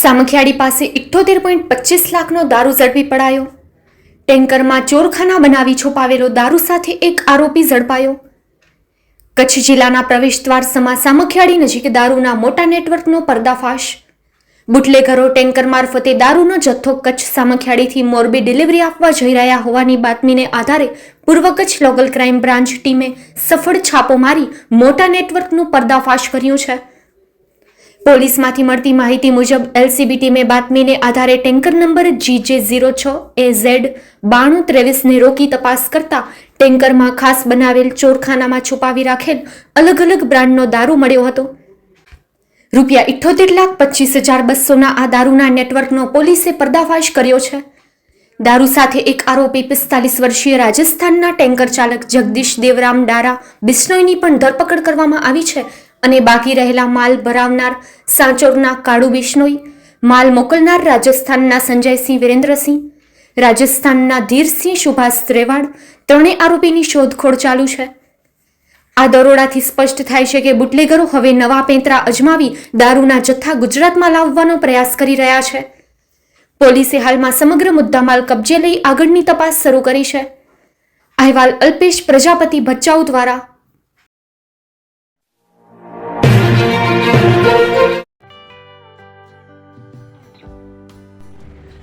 સામખિયાળી પાસે ઇઠ્ઠોતેર પોઈન્ટ પચીસ લાખનો દારૂ ઝડપી પડાયો. ટેન્કરમાં ચોરખાના બનાવી છુપાવેલો દારૂ સાથે એક આરોપી ઝડપાયો. કચ્છ જિલ્લાના પ્રવેશદ્વાર સમા સામખિયાળી નજીક દારૂના મોટા નેટવર્કનો પર્દાફાશ. બુટલેઘરો ટેન્કર મારફતે દારૂનો જથ્થો કચ્છ સામખિયાળીથી મોરબી ડિલિવરી આપવા જઈ રહ્યા હોવાની બાતમીને આધારે પૂર્વ કચ્છ લોકલ ક્રાઇમ બ્રાન્ચ ટીમે સફળ છાપો મારી મોટા નેટવર્કનું પર્દાફાશ કર્યું છે. પોલીસમાંથી મળતી માહિતી મુજબ એલસીબી ટીમે બાતમીને આધારે ટેન્કર નંબર જીજે ઝીરો છ એ ઝેડ બાણું ત્રેવીસને રોકી તપાસ કરતા ટેન્કરમાં ખાસ બનાવેલ ચોરખાનામાં છુપાવી રાખેલ અલગ અલગ બ્રાન્ડનો દારૂ મળ્યો હતો. રૂપિયા ઇઠ્ઠોતેર લાખ પચીસ હજાર બસોના આ દારૂના નેટવર્કનો પોલીસે પર્દાફાશ કર્યો છે. દારૂ સાથે એક આરોપી પિસ્તાલીસ વર્ષીય રાજસ્થાનના ટેન્કર ચાલક જગદીશ દેવરામ ડારા, બિશ્નોઈની પણ ધરપકડ કરવામાં આવી છે. અને બાકી રહેલા માલ ભરાવનાર સાંચોરના કાળુ બિશ્નોઈ માલ મોકલનાર રાજસ્થાનના સંજયસિંહ વિરેન્દ્રસિંહ, રાજસ્થાનના ધીરસિંહ સુભાષ ત્રેવાડ ત્રણેય આરોપીની શોધખોળ ચાલુ છે. આ દરોડાથી સ્પષ્ટ થાય છે કે બુટલેગરો હવે નવા પેંતરા અજમાવી દારૂના જથ્થા ગુજરાતમાં લાવવાનો પ્રયાસ કરી રહ્યા છે. પોલીસે હાલમાં સમગ્ર મુદ્દામાલ કબજે લઈ આગળની તપાસ શરૂ કરી છે. અહેવાલ અલ્પેશ પ્રજાપતિ ભચાઉ દ્વારા